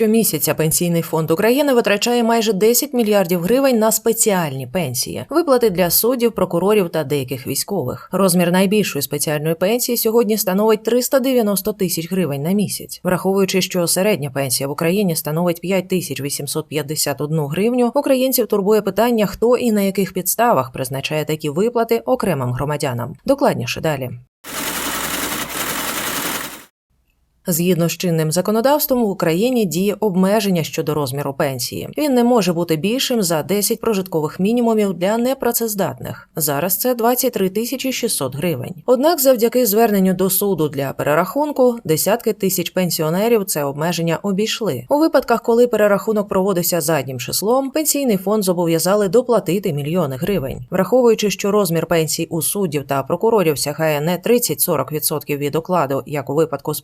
Щомісяця пенсійний фонд України витрачає майже 10 мільярдів гривень на спеціальні пенсії, виплати для суддів, прокурорів та деяких військових. Розмір найбільшої спеціальної пенсії сьогодні становить 390 тисяч гривень на місяць, враховуючи, що середня пенсія в Україні становить 5 тисяч 851 гривню. Українців турбує питання, хто і на яких підставах призначає такі виплати окремим громадянам. Докладніше далі. Згідно з чинним законодавством в Україні діє обмеження щодо розміру пенсії. Він не може бути більшим за 10 прожиткових мінімумів для непрацездатних. Зараз це 23 тисячі 600 гривень. Однак, завдяки зверненню до суду для перерахунку, десятки тисяч пенсіонерів це обмеження обійшли. У випадках, коли перерахунок проводився заднім числом, пенсійний фонд зобов'язали доплатити мільйони гривень, враховуючи, що розмір пенсій у суддів та прокурорів сягає не 30-40% від окладу, як у випадку з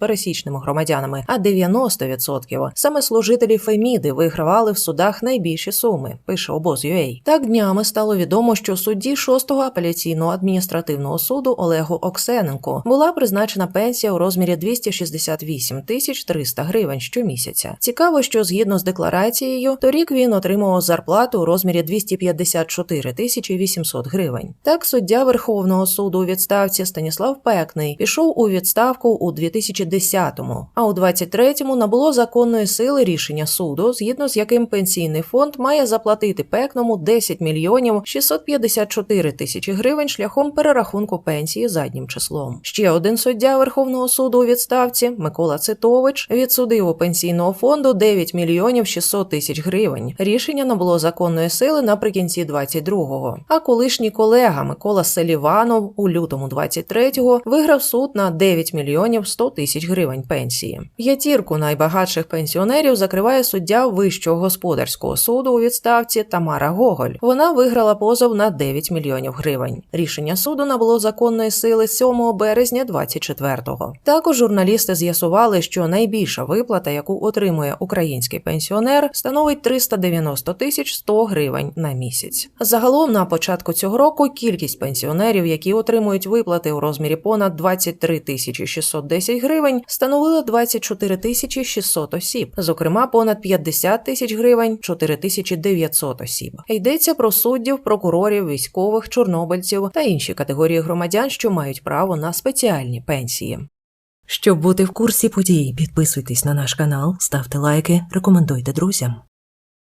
пересічними громадянами, а 90%. Саме служителі Феміди вигравали в судах найбільші суми. Пише обоз.ua. Так днями стало відомо, що судді 6-го апеляційного адміністративного суду Олегу Оксененку була призначена пенсія у розмірі 268 тисяч 300 гривень щомісяця. Цікаво, що згідно з декларацією, торік він отримував зарплату у розмірі 254 тисячі 800 гривень. Так, суддя Верховного суду у відставці Станіслав Пекний пішов у відставку у 2010-му, а у 23-му набуло законної сили рішення суду, згідно з яким пенсійний фонд має заплатити Пекному 10 мільйонів 654 тисячі гривень шляхом перерахунку пенсії заднім числом. Ще один суддя Верховного суду у відставці Микола Цитович відсудив у пенсійного фонду 9 мільйонів 600 тисяч гривень. Рішення набуло законної сили наприкінці 22-го. А колишній колега Микола Селіванов у лютому 23-го виграв суд на 9 мільйонів 100 тисяч гривень пенсії. П'ятірку найбагатших пенсіонерів закриває суддя Вищого господарського суду у відставці Тамара Гоголь. Вона виграла позов на 9 мільйонів гривень. Рішення суду набуло законної сили 7 березня 24-го. Також журналісти з'ясували, що найбільша виплата, яку отримує український пенсіонер, становить 390 тисяч 100 гривень на місяць. Загалом на початку цього року кількість пенсіонерів, які отримують виплати у розмірі понад 23 тисячі 610 гривень, становила 24 тисячі 600 осіб, зокрема понад 50 тисяч гривень 4 тисячі 900 осіб. Йдеться про суддів, прокурорів, військових, чорнобильців та інші категорії громадян, що мають право на спеціальні пенсії. Щоб бути в курсі подій, підписуйтесь на наш канал, ставте лайки, рекомендуйте друзям.